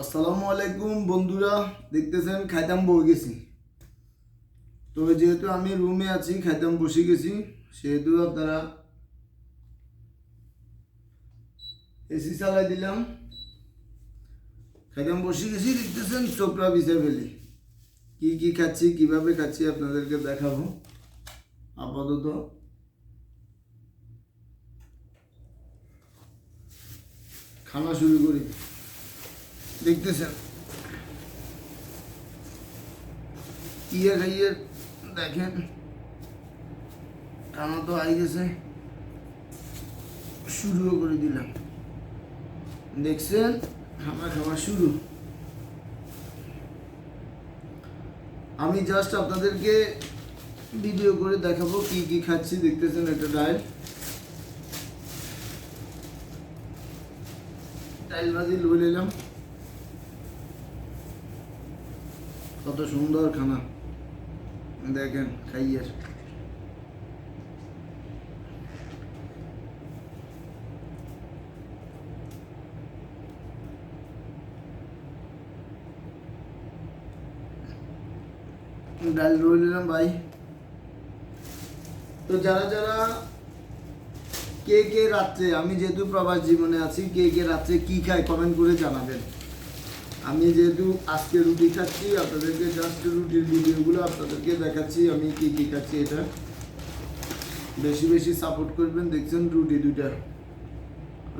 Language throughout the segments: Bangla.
আসসালামু আলাইকুম বন্ধুরা, দেখতেছেন খাইতাম বই গেছি। তবে যেহেতু আমি রুমে আছি, খাইতাম বসে গেছি, সেহেতু আপনারা এসি চালাই দিলাম। খাইতাম বসে গেছি, দেখতেছেন চোপড়া বিছাই ফেলি। কি কি খাচ্ছি, কীভাবে খাচ্ছি আপনাদেরকে দেখাবো। আপাতত খানা শুরু করি। দেখতেছেন? ইয়ে খাইয়ে দেখেন। খানা তো আই গেছে। শুরুও করে দিলাম। দেখছেন? খানা খাওয়া শুরু। আমি জাস্ট আপনাদেরকে ভিডিও করে দেখাবো কি কি খাচ্ছি, দেখতেছেন একটা ডায়েট ডাইল ভাজি লই নিলাম। কত সুন্দর খানা। দেখেন খাইয়ের ডাল রয়ে নিলাম ভাই। তো যারা যারা কে কে রাত্রে, আমি যেহেতু প্রবাস জীবনে আছি, কে কে রাত্রে কি খায় কমেন্ট করে জানাবেন। আমি যেহেতু আজকে রুটি খাচ্ছি, আপনাদেরকে জাস্ট রুটির ভিডিওগুলো আপনাদেরকে দেখাচ্ছি, আমি কি কী খাচ্ছি এটা। বেশি বেশি সাপোর্ট করবেন, দেখছেন রুটি দুইটা।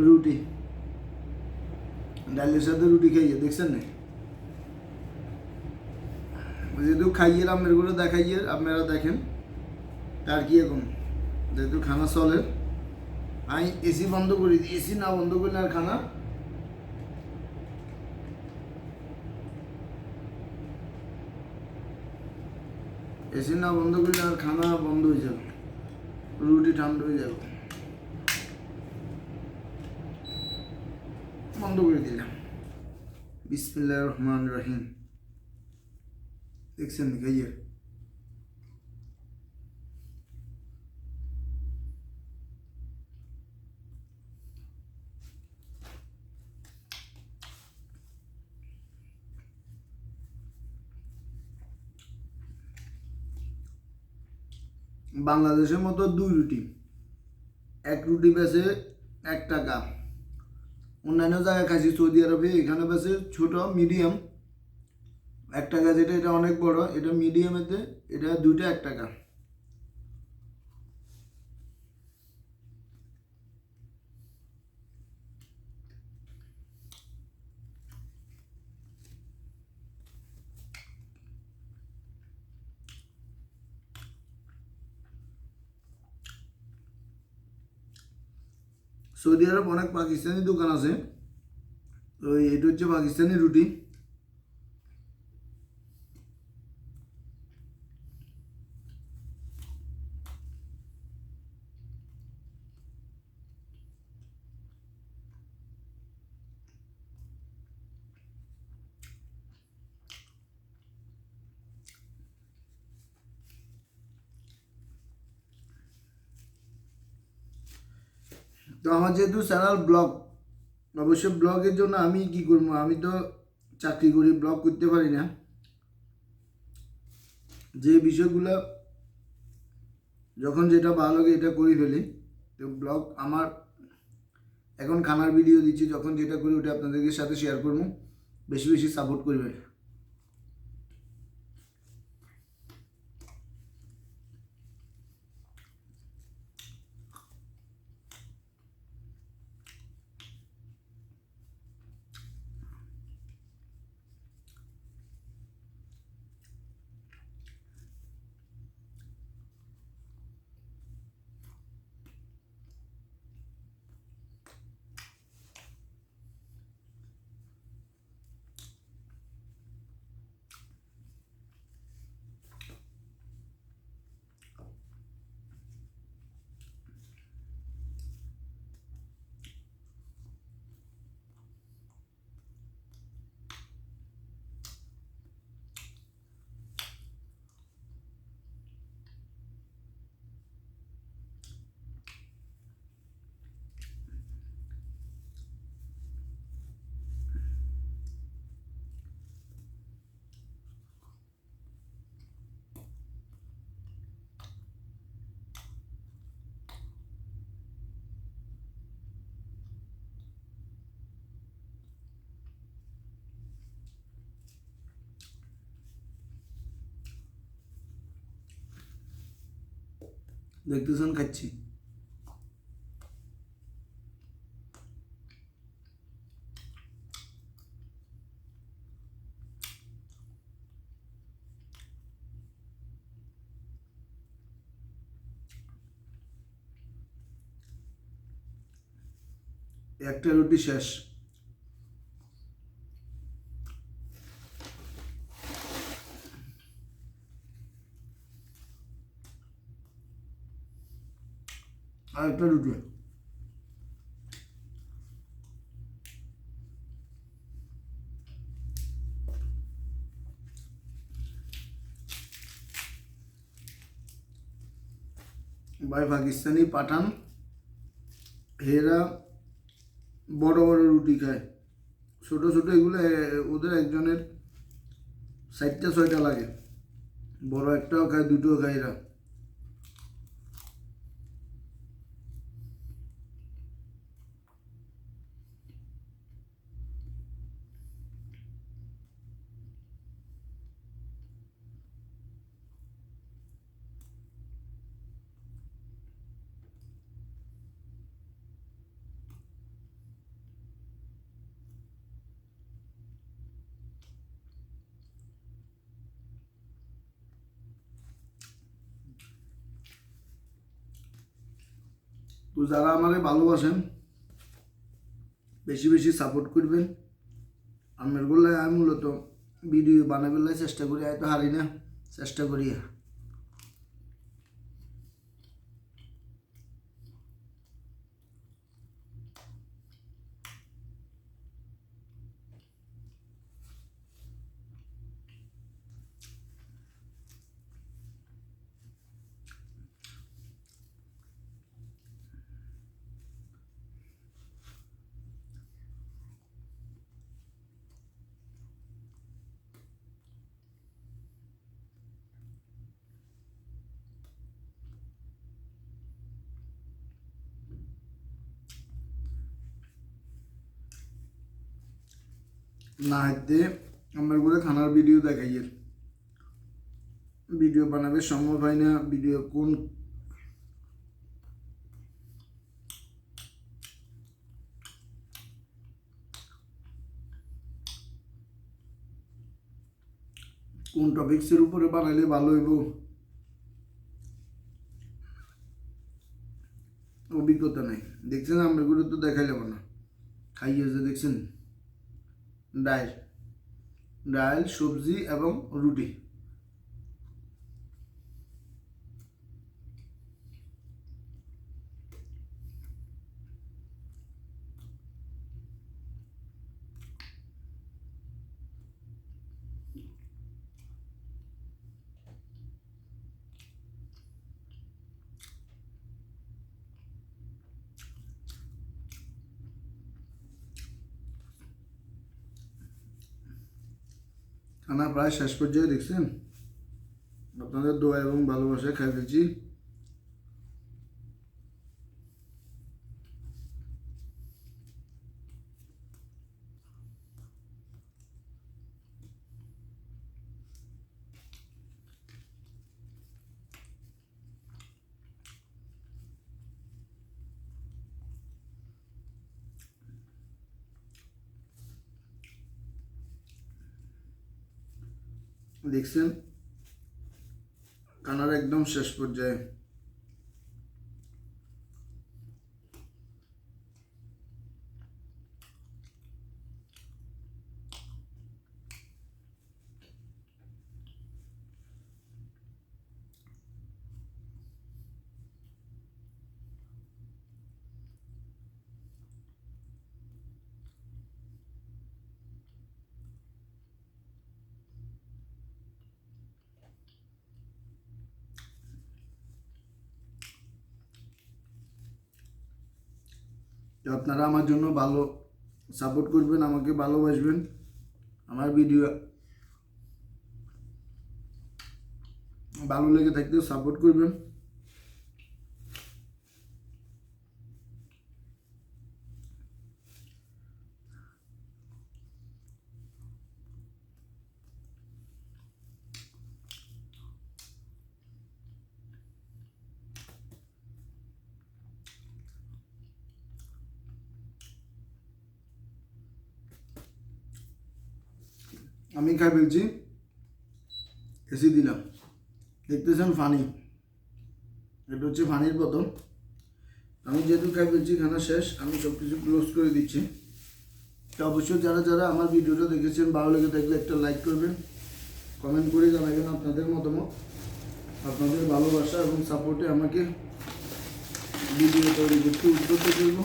রুটি। ডালের সাথে রুটি খাইয়ে, দেখছেন না? যেহেতু খাইয়ে আমেরগুলো দেখাইয়ে, আপনারা দেখেন, তার কি এখন? যেহেতু খানা চলে, আমি এসি বন্ধ করি এসি না বন্ধ করলে আর খানা এসি না বন্ধ করলে আর খানা বন্ধ হয়ে যাবে। রুটি ঠান্ডা হয়ে যাবে। বন্ধ করে দিলাম। বিসমিল্লাহ রহমান রহিম। দেখছেন খাইয়ে বাংলাদেশের মতো দুই রুটি। এক রুটি বেছে এক টাকা। অন্যান্য জায়গায় খাইছি, সৌদি আরবে, এখানে বেছে ছোট মিডিয়াম এক টাকা যেটা, এটা অনেক বড়, এটা মিডিয়ামেতে এটা দুইটা এক টাকা। সৌদি আরব অনেক পাকিস্তানি দোকান আছে। তো এটা হচ্ছে পাকিস্তানি রুটি। তো আমার যেহেতু চ্যানেল ব্লগ অবশ্য ব্লগের জন্য আমি কি করব? আমি তো চাকরি করি, ব্লগ করতে পারি না। যে বিষয়গুলো যখন যেটা ভালো লাগে এটা করে ফেলি। তো ব্লগ আমার, এখন খানার ভিডিও দিচ্ছি, যখন যেটা করি ওটা আপনাদের সাথে শেয়ার করব। বেশি বেশি সাপোর্ট করবে। দেখতেছেন খাচ্ছি। একটা রুটি শেষ। আর একটা রুটি ভাই পাকিস্তানি পাঠান হেরা বড় বড় রুটি খায়। ছোট ছোট এগুলো, ওদের একজনের চারটা ছয়টা লাগে। বড় একটাও খায়, দুটোও খায় এরা। তো যারা আমারে ভালোবাসেন, বেশি বেশি সাপোর্ট করবেন। আমার বললে আমি মূলত ভিডিও বানাবার চেষ্টা করি হয়তো হারি না, চেষ্টা করি। না হাইতে আমারগুলো খানার ভিডিও দেখাইয়ের ভিডিও বানাবে সম্ভব হয় না, ভিডিও কোন কোন টপিক্সের উপরে বানাইলে ভালো হইব? অভিজ্ঞতা নাই। দেখছেন, আমরা তো দেখাই যাব না। খাইয়ে যে দেখছেন। ডাল ডাল সবজি এবং রুটি। খানা প্রায় শেষ পর্যায়ে দেখছেন। আপনাদের দোয়া এবং ভালোবাসায় খাই দেখছেন? কানার একদম শেষ পর্যায়ে। তো আপনারা আমার জন্য ভালো সাপোর্ট করবেন, আমাকে ভালোবাসবেন। আমার ভিডিও ভালো লেগে থাকতে সাপোর্ট করবেন। আমি খাই ফেলছি। এসি দিলাম। দেখতেছেন ফানি। এটা হচ্ছে ফানির বোতল। আমি যেহেতু খাই ফেলছি, খানা শেষ, আমি সব কিছু ক্লোজ করে দিচ্ছি। তো অবশ্যই যারা যারা আমার ভিডিওটা দেখেছেন, ভালো লেগে থাকলে একটা লাইক করবেন। কমেন্ট করে জানাবেন আপনাদের মতামত, আপনাদের ভালোবাসা এবং সাপোর্টে আমাকে ভিডিও তৈরি করতে উদ্যোগ করব।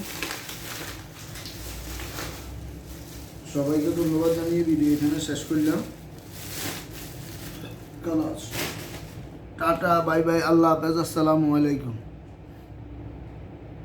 সবাইকে ধন্যবাদ জানিয়ে ভিডিও এখানে শেষ করলাম। টাটা বাই বাই আল্লাহ হাফেজ আসসালামু আলাইকুম।